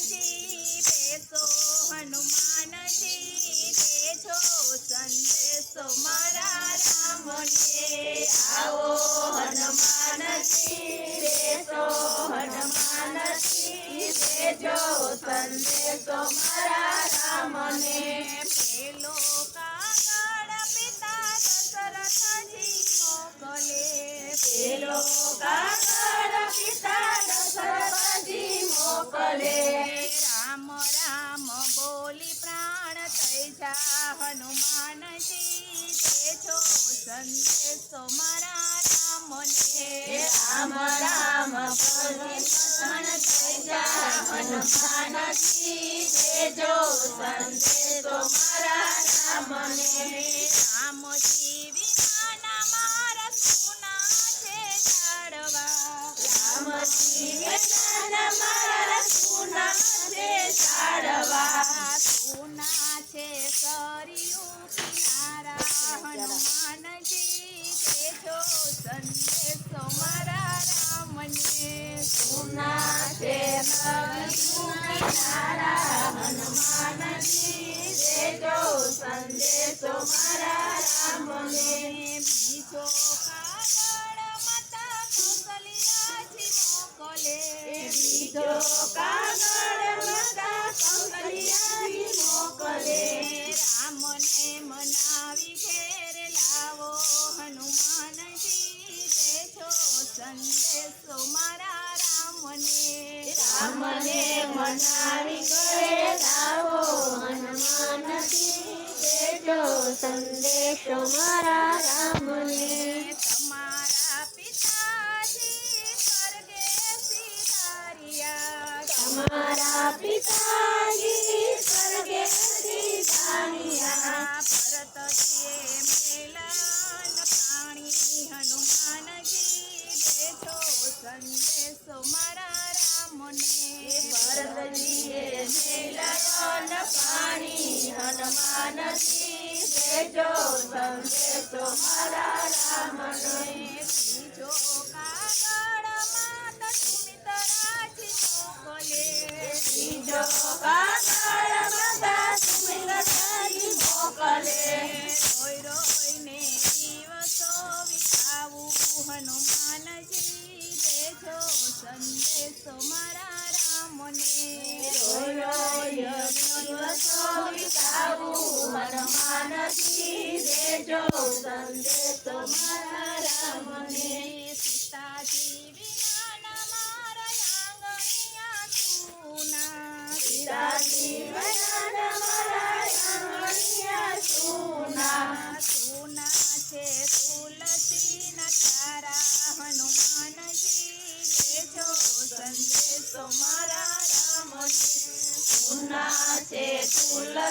હનુમાનજી બેસો હનુમાનજી દેજો સંદેશો મારા રામને. આવો હનુમાનજી. થઈ જા હનુમાનજી દેજો સંદેશો મારા રામને. રામ રામ પ્રાણ થઈ વિના મારા સુના છે જાડવા રામજી મારા સુના છે જાડવા સુના છે સરિયું કિનારા, હનુમાનજી દેજો સંદેશો મારા રામને. સુના છે સરિયું કિનારા, હનુમાનજી દેજો સંદેશો મારા રામને. બીજો કાગળ માતા કૌશલ્યાજી મોકલે. બીજો કાગળ સંદેશો મારા રામને. રામને મનાવી કરે લાવો હનુમાનજી દેજો સંદેશો મારા રામને. તમારા પિતાજી સ્વર્ગે સીતારિયા. તમારા પિતાજી ભરતજીએ મેલન પાણી હનુમાનજી દેજો સંદેશો મારા રામને વિતાવું હનુમાનજી દેજો સંદેશ મારા રામને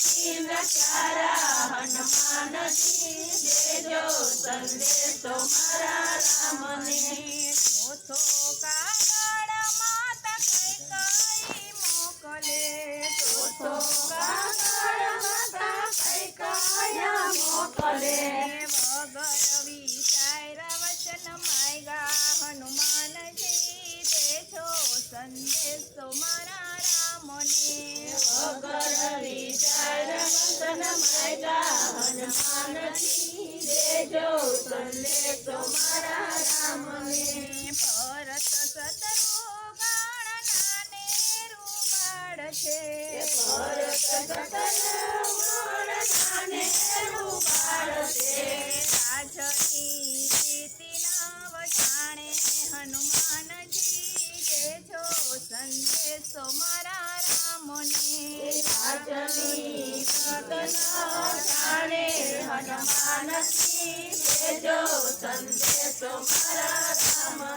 નકારા હનુમાનજી દેજો સંદેશો મારા રામને સંદેશો મારા રામને રીતના જાણે હનુમાનજી સંદેશો મારા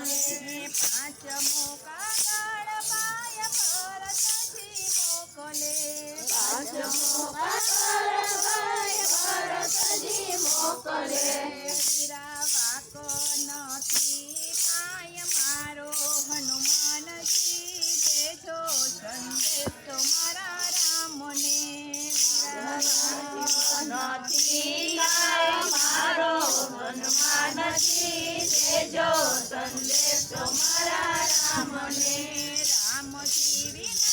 રામને પાંચમો કાગળ પાય ભરતજી મોકલે. પાંચમો કાગળ પાય ભરતજી મોકલે. વીરા વાકો નથી કાય મારો હનુમાનજી. દેજો સંદેશો મારા રામને. નથી સંદેશો મારા રામને રામજી વિનાની